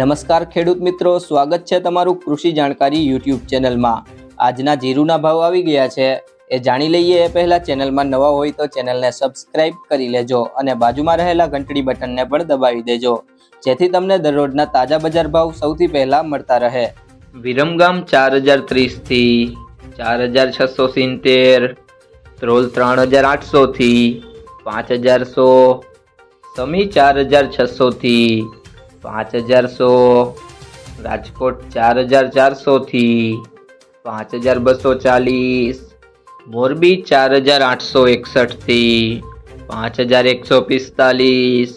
નમસ્કાર ખેડૂત મિત્રો, સ્વાગત છે તમારું કૃષિ જાણકારી યુટ્યુબ ચેનલમાં. આજના જીરુના ભાવ આવી ગયા છે. એ જાણી લઈએ એ પહેલાં ચેનલમાં નવા હોય તો ચેનલને સબસ્ક્રાઇબ કરી લેજો અને બાજુમાં રહેલા ઘંટડી બટનને પણ દબાવી દેજો. જેથી તમને દરરોજના તાજા બજાર ભાવ સૌથી પહેલાં મળતા રહે. વિરમગામ ચાર હજાર ત્રીસથી ચાર હજાર છસો સિત્તેર ત્રોલ ત્રણ હજાર આઠસોથી પાંચ હજાર સો, સમી ચાર હજાર છસોથી પાંચ હજાર સો, રાજકોટ ચાર હજાર ચારસોથી પાંચ હજાર બસો ચાલીસ, મોરબી ચાર હજાર આઠસો એકસઠથી પાંચ હજાર એકસો પિસ્તાલીસ,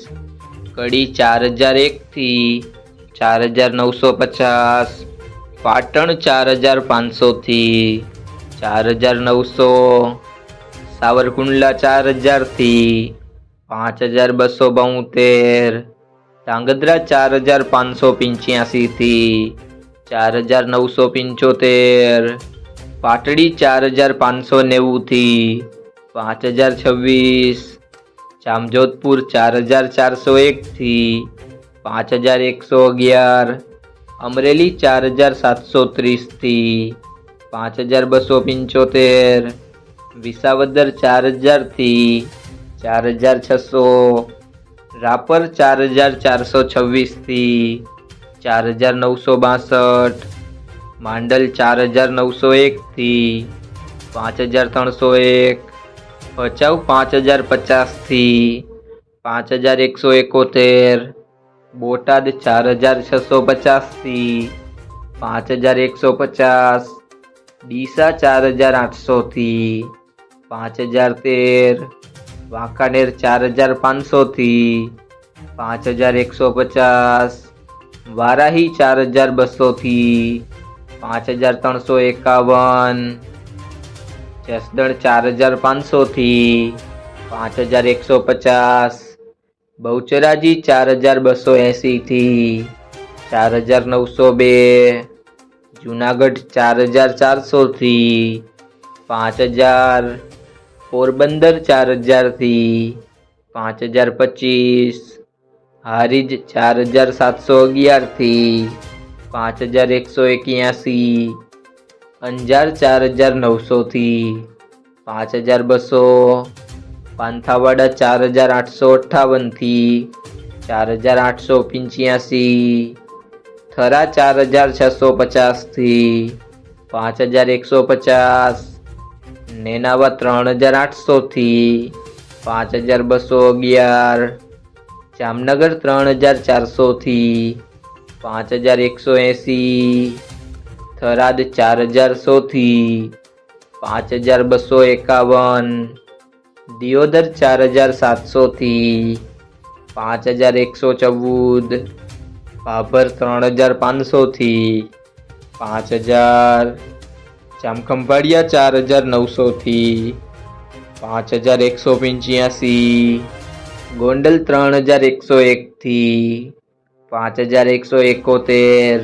કડી ચાર હજાર એકથી ચાર હજાર નવસો પચાસ, પાટણ ચાર હજાર પાંચસોથી ચાર હજાર નવસો, સાવરકુંડલા ચાર હજારથી પાંચ હજાર બસો બોતેર ધાંગધ્રા ચાર હજાર પાંચસો પંચ્યાસીથી ચાર હજાર નવસો પંચોતેર, પાટડી ચાર હજાર પાંચસો નેવુંથી પાંચ હજાર છવ્વીસ જામજોધપુર ચાર હજાર ચારસો એકથી પાંચ હજાર એકસો અગિયાર અમરેલી ચાર હજાર સાતસો ત્રીસથી પાંચ હજાર બસો પંચોતેર વિસાવદર ચાર હજારથી ચાર હજાર છસો રાપર ચાર હજાર ચારસો છવ્વીસથી ચાર હજાર નવસો બાસઠ, માંડલ ચાર હજાર નવસો એકથી પાંચ હજાર ત્રણસો એક, ભચાઉ પાંચ હજાર પચાસથી પાંચ હજાર એકસો એકોતેર, બોટાદ ચાર હજાર છસો પચાસથી પાંચ હજાર એકસો પચાસ, ડીસા ચાર હજાર આઠસોથી પાંચ હજાર તેર વાંકાનેર ચાર હજાર પાંચસોથી પાંચ હજાર એકસો પચાસ, વારાહી ચાર હજાર બસોથી પાંચ હજાર ત્રણસો એકાવન, જસદણ ચાર હજાર પાંચસોથી પાંચ હજાર એકસો પચાસ, બહુચરાજી ચાર હજાર બસો એંસીથી ચાર હજાર નવસો બે, જુનાગઢ ચાર હજાર ચારસોથી પાંચ હજાર પોરબંદર ચાર હજારથી પાંચ હજાર પચીસ. હારીજ ચાર હજાર સાતસો અગિયારથી પાંચ હજાર એકસો એક્યાસી. અંજાર ચાર હજાર નવસોથી પાંચ હજાર બસો. પાંથાવાડા ચાર હજાર આઠસો અઠ્ઠાવનથી ચાર હજાર આઠસો પંચ્યાસી. થરા ચાર હજાર છસો પચાસથી પાંચ હજાર એકસો પચાસ. નેનાવા ત્રણ હજાર આઠસોથી પાંચ હજાર બસો અગિયાર. જામનગર ત્રણ હજાર ચારસોથી પાંચ હજાર એકસો એંસી. થરાદ ચાર હજાર સોથી પાંચ હજાર બસો એકાવન. દિયોદર ચાર હજાર સાતસોથી પાંચ હજાર એકસો ચૌદ. ભાભર ત્રણ હજાર પાંચસોથી પાંચ હજાર જામખંભાળિયા ચાર હજાર નવસોથી પાંચ હજાર એકસો પંચ્યાસી, ગોંડલ ત્રણ હજાર એકસો એકથી પાંચ હજાર એકસો એકોતેર,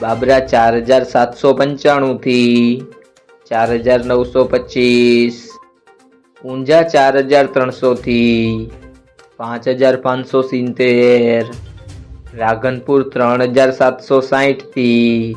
બાબરા ચાર હજાર સાતસો પંચાણુંથી ચાર હજાર નવસો પચીસ, ઊંઝા ચાર હજાર ત્રણસોથી પાંચ હજાર પાંચસો સિત્તેર, રાધનપુર ત્રણ હજાર સાતસો સાહીઠથી